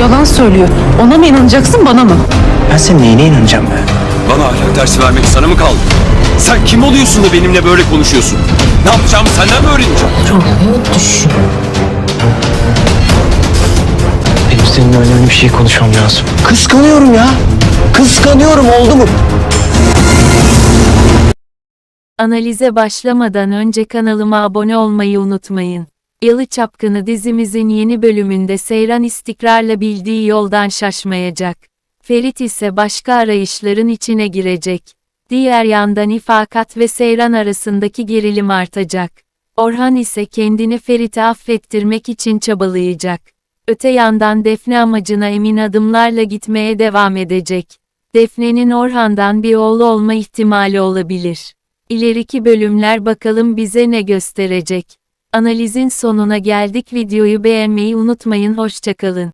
Yalan söylüyor. Ona mı inanacaksın bana mı? Ben senin neyine inanacağım be? Bana ahlak dersi vermek sana mı kaldı? Sen kim oluyorsun da benimle böyle konuşuyorsun? Ne yapacağımı senden mi öğreneceğim? Benim seninle önemli bir şey konuşmam lazım. Kıskanıyorum ya. Kıskanıyorum oldu mu? Analize başlamadan önce kanalıma abone olmayı unutmayın. Yalı Çapkını dizimizin yeni bölümünde Seyran istikrarla bildiği yoldan şaşmayacak. Ferit ise başka arayışların içine girecek. Diğer yandan İfakat ve Seyran arasındaki gerilim artacak. Orhan ise kendini Ferit'e affettirmek için çabalayacak. Öte yandan Defne amacına emin adımlarla gitmeye devam edecek. Defne'nin Orhan'dan bir oğlu olma ihtimali olabilir. İleriki bölümler bakalım bize ne gösterecek. Analizin sonuna geldik. Videoyu beğenmeyi unutmayın. Hoşçakalın.